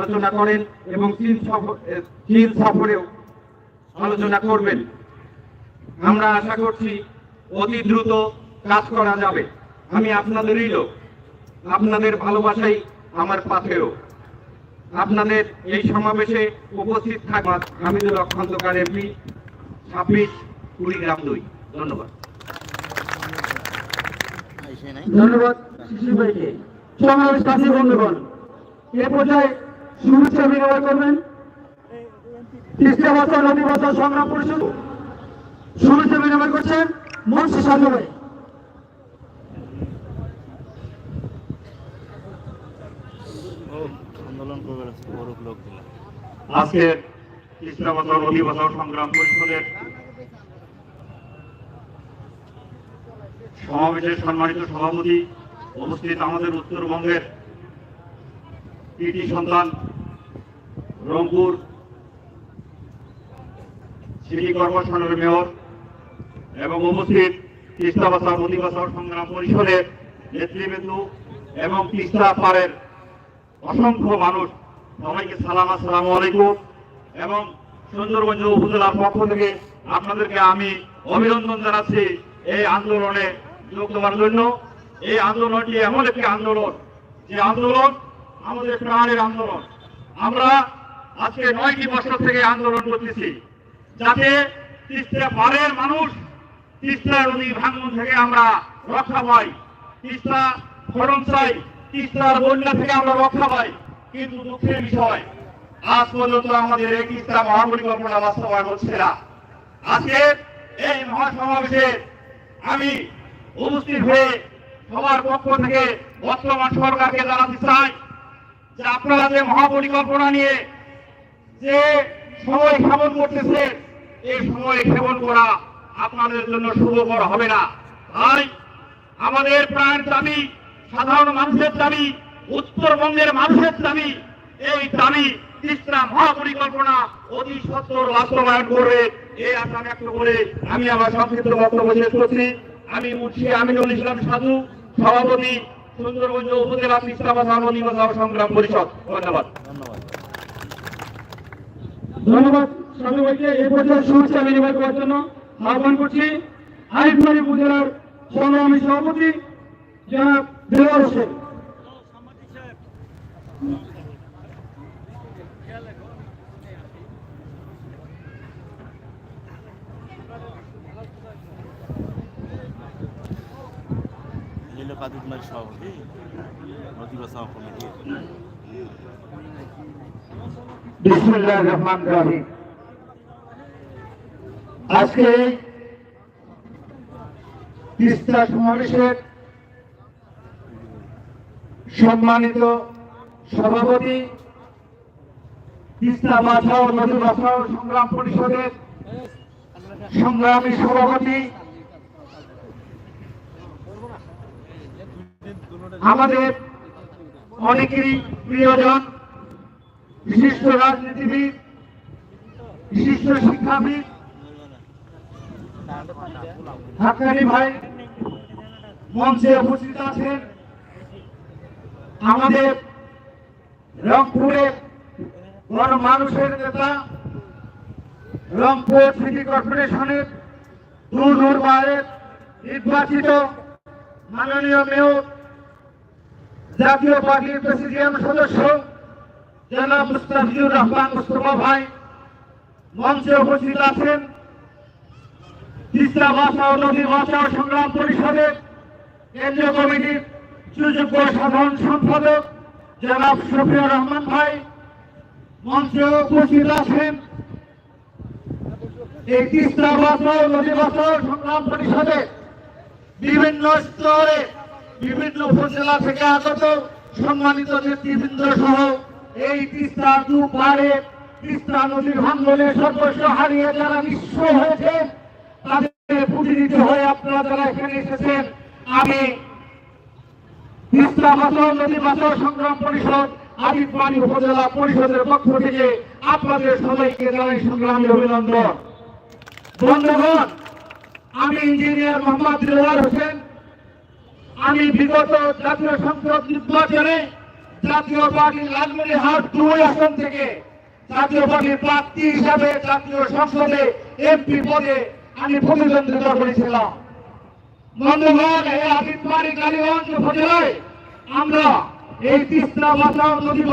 আলোচনা করেন এবং চীন সফর চীন সফরেও আলোচনা করবেন। আমরা আশা করছি অতি দ্রুত কাজ করা যাবে। আমি আপনাদেরই লোক। আপনাদের ভালোবাসাই আমার পাথেও আপনাদের এই সমাবেশে উপস্থিত থাকবার হামিদুল খন্দকার এমপি ছাব্বিশ কুড়িগ্রাম দুই। ধন্যবাদ। ধন্যবাদ শিশু ভাইকে। সমাবেশ কাছে বন্ধুগণ এ পর্যায়ে শুভেচ্ছা বিনিময় করবেন। তিস্তা নদী সংগ্রাম পরিষদ। শুভেচ্ছা বিনিময় করছেন মনসি সাধু সংগ্রাম সম্মানিত সভাপতি উপস্থিত আমাদের উত্তরবঙ্গের সন্তান রংপুর সিটি কর্পোরেশনের মেয়র এবং উপস্থিত তিস্তা বাসা নদী বাসা সংগ্রাম পরিষদের নেতৃবৃন্দ এবং তিস্তা পাড়ের অসংখ্য মানুষ। সবাইকে সালাম, আসসালামু আলাইকুম এবং সুন্দরগঞ্জ উপজেলার পক্ষ থেকে আপনাদেরকে আমি অভিনন্দন জানাচ্ছি এই আন্দোলনে যোগ দেওয়ার জন্য। এই আন্দোলনটি এমন একটি আন্দোলন, যে আন্দোলন আমাদের প্রাণের আন্দোলন। আমরা আজকে নয়টি বছর থেকে আন্দোলন করতেছি। যাতে তিস্তা পাড়ের মানুষ তিস্তা নদী ভাঙন থেকে আমরা রক্ষা পাই। তিস্তা ফরম চাই তিস্তার বন্যা থেকে আমরা রক্ষা পাই। কিন্তু দুঃখের বিষয়, আজ পর্যন্ত আমাদের এই তিস্তা মহাপরিকল্পনা বাস্তবায়ন হচ্ছে না। আজকে এই মহাসমাবেশে আমি উপস্থিত হয়ে সবার পক্ষ থেকে বর্তমান সরকারকে জানাতে চাই যে আপনারা যে মহাপরিকল্পনা নিয়ে যে সময় ক্ষেপণ করতেছে, এই সময় ক্ষেপণ করা আপনাদের জন্য শুভকর হবে না। তাই আমাদের প্রাণ দাবি, সাধারণ মানুষের দাবি, উত্তরবঙ্গের মানুষের দাবি, এই দাবি তিস্তা মহাপরিকল্পনা অতি সত্তর বাস্তবায়ন করবে। এই আশা ব্যক্ত করে আমি আমার সংক্ষিপ্ত বক্তব্য শেষ করছি। আমি মুন্সি আমিনুল ইসলাম সাধু, সভাপতি সুন্দরগঞ্জ উপজেলা তিস্তা বাসা নদী সংগ্রাম পরিষদ। ধন্যবাদ। ধন্যবাদ। ধন্যবাদ সাধু ভাইকে এ পর্যায়ে শুভেচ্ছা বিনিময় করার জন্য আহ্বান করছি হাইফমারি উপজেলার সংগ্রামী সভাপতি জনাব দেওয়ার হোসেন। কাদুকমারি সভাপতি বাঁচাও কমিটি। বিসমুল্লাহ রহমান রহিম। আজকে তিস্তা সমাবেশের সম্মানিত সভাপতি তিস্তা বাঁচাও নদী বাঁচাও সংগ্রাম পরিষদের সংগ্রামী সভাপতি। আমাদের অনেকেরই প্রিয়জন বিশিষ্ট রাজনীতিবিদ, বিশিষ্ট শিক্ষাবিদ, হাক্কানি ভাই মঞ্চে উপস্থিত আছেন। আমাদের রংপুরের বড় মানুষের নেতা, রংপুর সিটি কর্পোরেশনের দু দুর্বারের নির্বাচিত মাননীয় মেয়র, জাতীয় পার্টির প্রেসিডিয়াম সদস্য। জনাব মুস্তাফিজুর রহমান মুস্তফা ভাই, মঞ্চে উপস্থিত আছেন তিস্তা ভাষা ও নদী ভাষা সংগ্রাম পরিষদের কেন্দ্রীয় কমিটির সুযোগ্য সাধারণ সম্পাদক জনাব শফিউর রহমান ভাই, মঞ্চে উপস্থিত আছেন এই তিস্তা ভাষা ও নদী ভাষা সংগ্রাম পরিষদের বিভিন্ন স্তরে, বিভিন্ন উপজেলা থেকে আগত সম্মানিত নেতৃবৃন্দ সহ এই তিস্তা দু পারে তিস্তা নদীর ভাঙ্গনে সর্বস্ব হারিয়ে যারা নিঃস্ব হয়েছে, তাদের প্রতিনিধি হয়ে আপনারা যারা এখানে এসেছেন, আমি তিস্তা বাঁচাও নদী বাঁচাও সংগ্রাম পরিষদ, আদিত পানি উপজেলা পরিষদের পক্ষ থেকে আপনাদের সবাইকে জানাই সংগ্রামী অভিনন্দন। বন্ধুগণ, আমি ইঞ্জিনিয়ার মোহাম্মদ দিলওয়ার হোসেন। আমি বিগত জাতীয় সংসদ নির্বাচনে জাতীয় পার্টির লালমনিরহাট দুই আসন থেকে। জাতীয় পার্টির প্রার্থী হিসাবে জাতীয় সংসদে এমপি পদে আমি প্রতিদ্বন্দ্বিতা করেছিলাম বন্ধুগণ আমরা এই তিস্তা নদী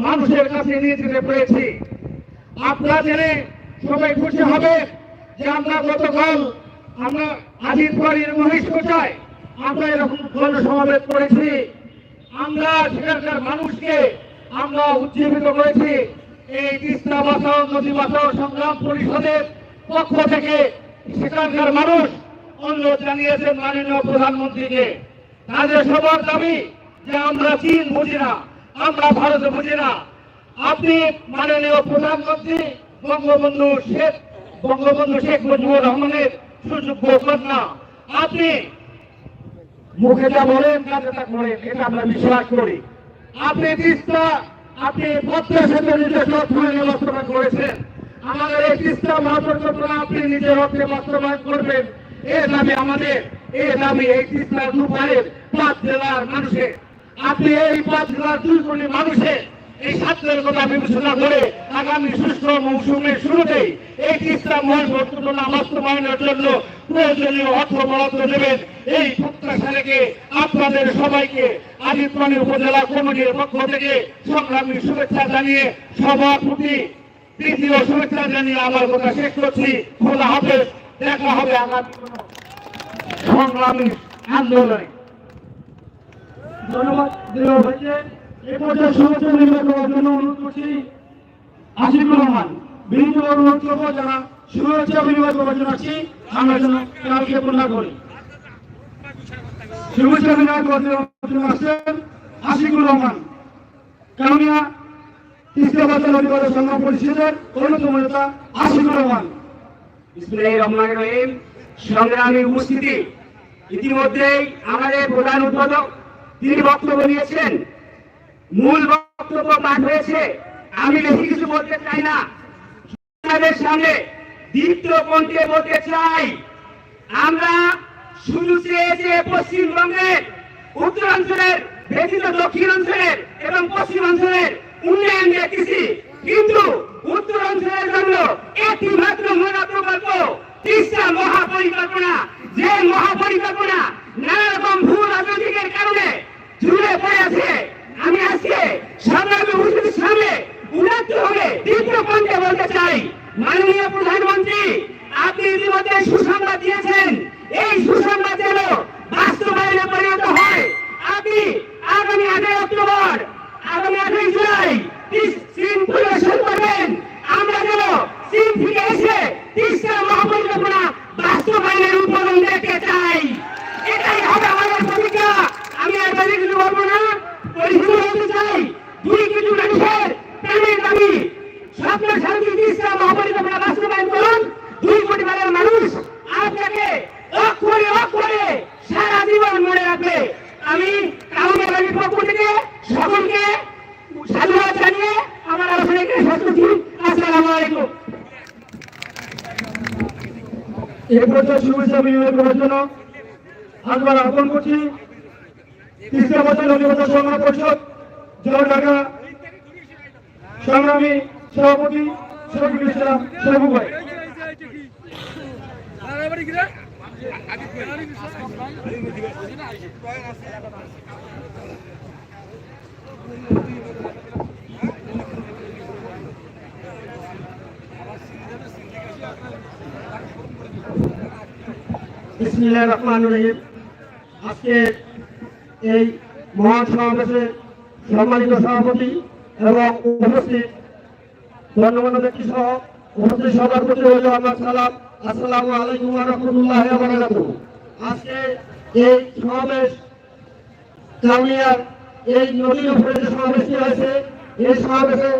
মানুষের কাছে নিয়ে হবে যে আমরা আমরা মহিষ কোচায় আমরা এরকম গণ সমাবেশ করেছি। আমরা সেখানকার মানুষকে আমরা উজ্জীবিত করেছি। এই তিস্তা বাঁচাও নদী বাঁচাও সংগ্রাম পরিষদের পক্ষ থেকে সেখানকার মানুষ অনুরোধ জানিয়েছেন মাননীয় প্রধানমন্ত্রীকে। তাদের সবার দাবি যে আমরা চীন বুঝি না, আমরা ভারত বুঝি না। আপনি মাননীয় প্রধানমন্ত্রী বঙ্গবন্ধু শেখ বঙ্গবন্ধু শেখ মুজিবুর রহমানের সুযোগ্য কন্যা। আপনি মুখে যা বলেন এটা আমরা বিশ্বাস করি। আপনি তিস্তা, আপনি পদ্মা সেতু অর্থায়নে বাস্তবায়ন করেছেন। আমাদের এই তিস্তা মহাপরিকল্পনা আপনি নিজের অর্থে বাস্তবায়ন করবেন। এ দাবি আমাদের, এ দাবি এই তিস্তা দুপারের পাঁচ জেলার মানুষের। আপনি এই পাঁচ জেলার দুই কোটি মানুষের এই ছাত্রের কথা বিবেচনা করে আগামী সুস্থ মৌসুমের শুরুতেই এই তিস্তা মহাপরিকল্পনা বাস্তবায়নের জন্য প্রয়োজনীয় অর্থ বরাদ্দ দেবেন। এই প্রত্যাশা রেখে আপনাদের সবাইকে আদিতপানি উপজেলা কমিটির পক্ষ থেকে সংগ্রামী শুভেচ্ছা জানিয়ে সবার প্রতি তৃতীয় শুভেচ্ছা জানিয়ে আমার কথা শেষ করছি। খোলা হাফেজ। দেখা হবে আগামী সংগ্রামী আন্দোলনে। ধন্যবাদ এ পর্যায়ে শুভেচ্ছা নির্বাচন করার জন্য অনুরোধ করছি। আশিকুর রহমান বিনীত অনুরোধ যারা শুভেচ্ছা বিনিময় করার জন্য আসছি, আমরা যেন কালকে পূর্ণ করি। শুভেচ্ছা করার জন্য আসছেন। আশিকুর রহমান রহমানির রহিম। সংগ্রামী উপস্থিতি। ইতিমধ্যেই আমাদের প্রধান উদ্বোধক তিনি বক্তব্য নিয়েছেন মূল বক্তব্য পাঠ হয়েছে। আমি বেশি কিছু বলতে চাই না। আপনাদের সামনে দ্বিতীয় কণ্ঠে বলতে চাই। আমরা শুরু চেয়েছে পশ্চিমবঙ্গের, উত্তরাঞ্চলের, ব্যতীত দক্ষিণাঞ্চলের এবং পশ্চিমাঞ্চলের উন্নয়ন দেখতেছি কিন্তু উত্তরাঞ্চলের জন্য একটি মাত্র মহা প্রকল্প তিস্তা মহাপরিকল্পনা। যে মহাপরিকল্পনা নানা রকম ভূ রাজনৈতিকের কারণে ঝুলে পড়ে আছে আমি আজকে সংগ্রামী উপস্থিতির সামনে উন্নত হবে দ্বিতীয় কণ্ঠে বলতে চাই মাননীয় প্রধানমন্ত্রী আপনি ইতিমধ্যে সুসংবাদ দিয়েছেন এই সুসংবাদ যেন বাস্তবায়নে পরিণত হয় আপনি আগামী আটই অক্টোবর আগামী আঠাশ জুলাই তিস- চীন পরিবেশন করবেন আমরা যেন চীন থেকে এসে তিস্তা মহাপরিকল্পনা বাস্তবায়নের উদ্বোধন দেখতে চাই এটাই হবে আমাদের ভূমিকা আমি আর বেশি কিছু বলব না পরিশুদ্ধ হতে চাই দুই কিছু মানুষের প্রাণের দাবি স্বপ্ন শান্তি তিস্তা মহাপরিকল্পনা বাস্তবায়ন করুন দুই কোটি বাংলার মানুষ আপনাকে অক্ষরে অক্ষরে সারা জীবন মনে রাখবে আমি কাউকে বাড়ির পক্ষ থেকে সকলকে সাধুবাদ জানিয়ে আমার আলোচনাকে শেষ করছি আসসালামু আলাইকুম পর্যায়ে শুভেচ্ছা বিনিময় করার জন্য আমরা আহ্বান করছি। তিস্তা বছর অধিবাসন সংগ্রাম পরিষদ জয় ঢাকা সংগ্রামী সভাপতি শরীফুল ইসলাম শরীফ ভাই। আজকে এই মহান সমাবেশে সম্মানিত সভাপতি এবং উপস্থিত গণ্যমান্য ব্যক্তি সহ উপস্থিত সবার প্রতি হইল আমার সালাম। আসসালামু আলাইকুম রহমতুল্লাহ আজকে এই সমাবেশ কাউনিয়ার এই নদীর উপরে যে সমাবেশটি হয়েছে, এই সমাবেশে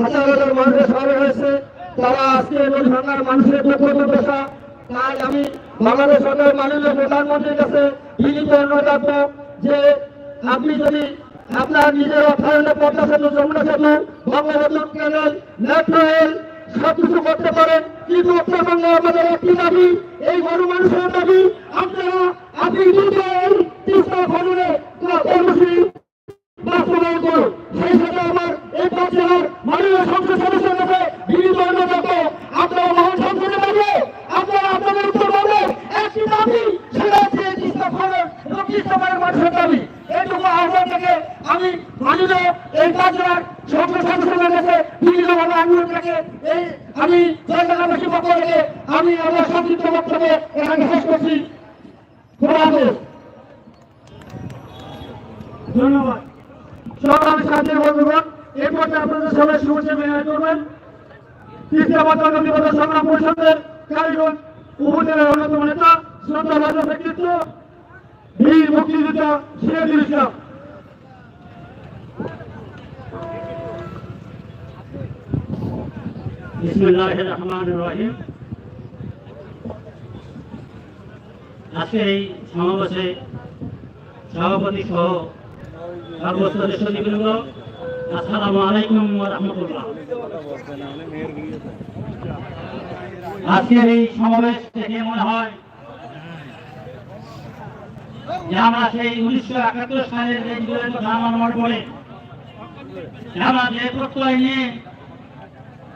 হাজার হাজার মানুষের সমাবেশ হয়েছে। তারা আজকে নদী ভাঙার মানুষের দুর্গত দশা তাই আমি বাংলাদেশ সরকারের মাননীয় প্রধানমন্ত্রীর কাছে বিনীত অনুরোধ রাখব যে আপনি যদি আপনার নিজের অর্থায়নে পদ্মা সেতু যমুনা সেতু বঙ্গবন্ধু ক্যানেল মেট্রো রেল সবকিছু করতে পারেন। কিন্তু উত্তরবঙ্গে আমাদের একটি দাবি, এই গরু মানুষের দাবি, আপনারা আপনি নিজে এই তিস্তা খননে কর্মসূচি আয়োজিত এই আপনাদের সবাই শুভেচ্ছা বিনিময় করবেন। তৃতীয় বছর নদীবদ্ধ সংগ্রাম পরিষদের কারিগর উপজেলার অন্যতম নেতা, শ্রদ্ধা ব্যক্তিত্ব বীর মুক্তিযোদ্ধা সিরাজুল ইসলাম বিসমুল্লাহ রহমান রহিম। আজকের এই সমাবেশে সভাপতি সহ সর্বস্তরের সচিববৃন্দ আসসালামু আলাইকুম রাহমাতুল্লাহ। আজকের এই সমাবেশ থেকে মনে হয় আমরা সেই উনিশশো একাত্তর সালের যে বিদ্রোহের কথা আমার মনে পড়ে আমরা যে প্রত্যয় নিয়ে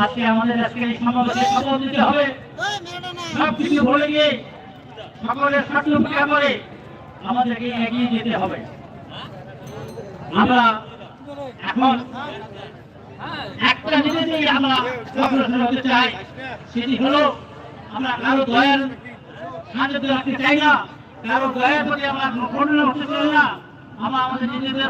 আজকে আমাদের আজকে সমাবেশে হবে। সবকিছু ভুলে গিয়ে সকলের স্বার্থ উপেক্ষা করে আমাদেরকে এগিয়ে যেতে হবে। আমরা এখন একটা আমরা অগ্রসর হতে চাই, সেটি হলো আমরা কারও দয়ার সাহায্য রাখতে চাই না, কারও দয়ার প্রতি আমরা কোনো না, আমরা আমাদের নিজেদের